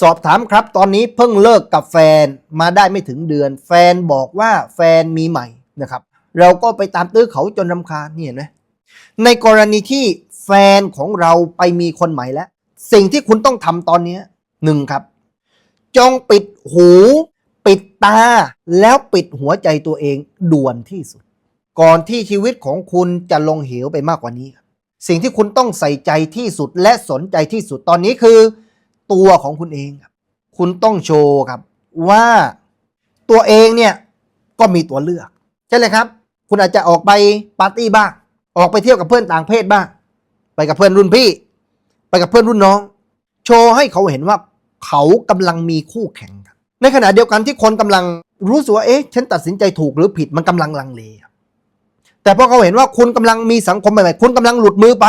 สอบถามครับ ตอนนี้เพิ่งเลิกกับแฟนมาได้ไม่ถึงเดือน แฟนบอกว่าแฟนมีใหม่นะครับ เราก็ไปตามตื้อเขาจนรำคาญนี่เห็นไหมในกรณีที่แฟนของเราไปมีคนใหม่แล้ว สิ่งที่คุณต้องทำตอนนี้หนึ่งครับ จงปิดหู ปิดตา แล้วปิดหัวใจตัวเองด่วนที่สุด ก่อนที่ชีวิตของคุณจะลงเหวไปมากกว่านี้ สิ่งที่คุณต้องใส่ใจที่สุดและสนใจที่สุดตอนนี้คือ ตัวของคุณเองครับ คุณต้องโชว์ครับว่าตัวเองเนี่ยก็มีตัวเลือกใช่เลยครับ คุณอาจจะออกไปปาร์ตี้บ้าง ออกไปเที่ยวกับเพื่อนต่างเพศบ้าง ไปกับเพื่อนรุ่นพี่ ไปกับเพื่อนรุ่นน้อง โชว์ให้เขาเห็นว่าเขากำลังมีคู่แข่งครับในขณะเดียวกันที่คนกำลังรู้สึกว่าเอ๊ะฉันตัดสินใจถูกหรือผิดมันกำลังลังเลแต่พอเขาเห็นว่าคุณกำลังมีสังคมใหม่ๆคุณกำลังหลุดมือไป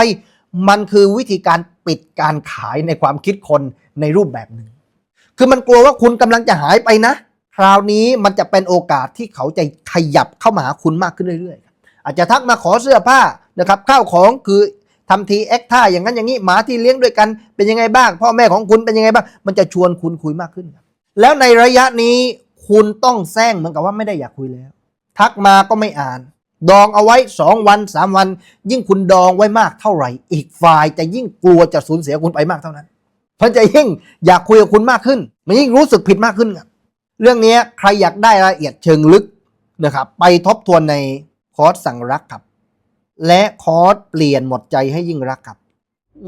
มันคือวิธีการปิดการขายในความคิดคน ในรูปแบบหนึ่ง คือมันกลัวว่าคุณกำลังจะหายไปนะ คราวนี้มันจะเป็นโอกาสที่เขาจะขยับเข้ามาหาคุณมากขึ้นเรื่อยๆ อาจจะทักมาขอเสื้อผ้านะครับข้าวของคือทำทีแอคท่าอย่างนั้นอย่างนี้หมาที่เลี้ยงด้วยกันเป็นยังไงบ้าง พ่อแม่ของคุณเป็นยังไงบ้าง มันจะชวนคุณคุยมากขึ้น แล้วในระยะนี้คุณต้องแซงเหมือนกับว่าไม่ได้อยากคุยแล้ว ทักมาก็ไม่อ่าน ดองเอาไว้ 2 วัน 3 วัน ยิ่งคุณดองไว้มากเท่าไหร่ อีกฝ่ายจะยิ่งกลัวจะสูญเสียคุณไปมากเท่านั้น มันจะยิ่งอยากคุยกับคุณมากขึ้น มันยิ่งรู้สึกผิดมากขึ้น เรื่องนี้ใครอยากได้รายละเอียดเชิงลึกนะครับ ไปทบทวนในคอร์สสั่งรักครับ และคอร์สเปลี่ยนหมดใจให้ยิ่งรักครับ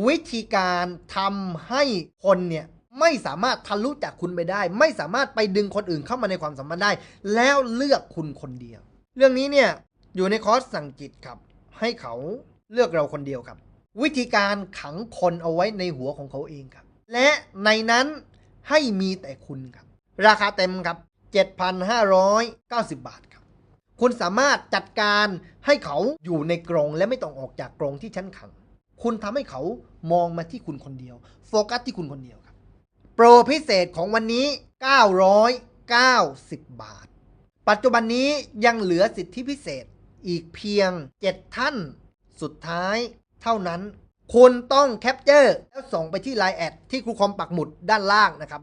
วิธีการทำให้คนเนี่ยไม่สามารถทะลุจากคุณไปได้ ไม่สามารถไปดึงคนอื่นเข้ามาในความสัมพันธ์ได้ แล้วเลือกคุณคนเดียว เรื่องนี้เนี่ยอยู่ในคอร์สสั่งจิตครับ ให้เขาเลือกเราคนเดียวครับ วิธีการขังคนเอาไว้ในหัวของเขาเองครับ และในนั้นให้มีแต่คุณครับ ราคาเต็มครับ 7,590 บาทครับ คุณสามารถจัดการให้เขาอยู่ในกรงและไม่ต้องออกจากกรงที่ชั้นขัง คุณทำให้เขามองมาที่คุณคนเดียว โฟกัสที่คุณคนเดียวครับ โปรพิเศษของวันนี้ 990 บาท ปัจจุบันนี้ยังเหลือสิทธิพิเศษอีกเพียง 7 ท่าน สุดท้ายเท่านั้น คุณต้องแคปเจอร์แล้วส่งไปที่ Line แอดที่ครูคอมปักหมุดด้านล่างนะครับ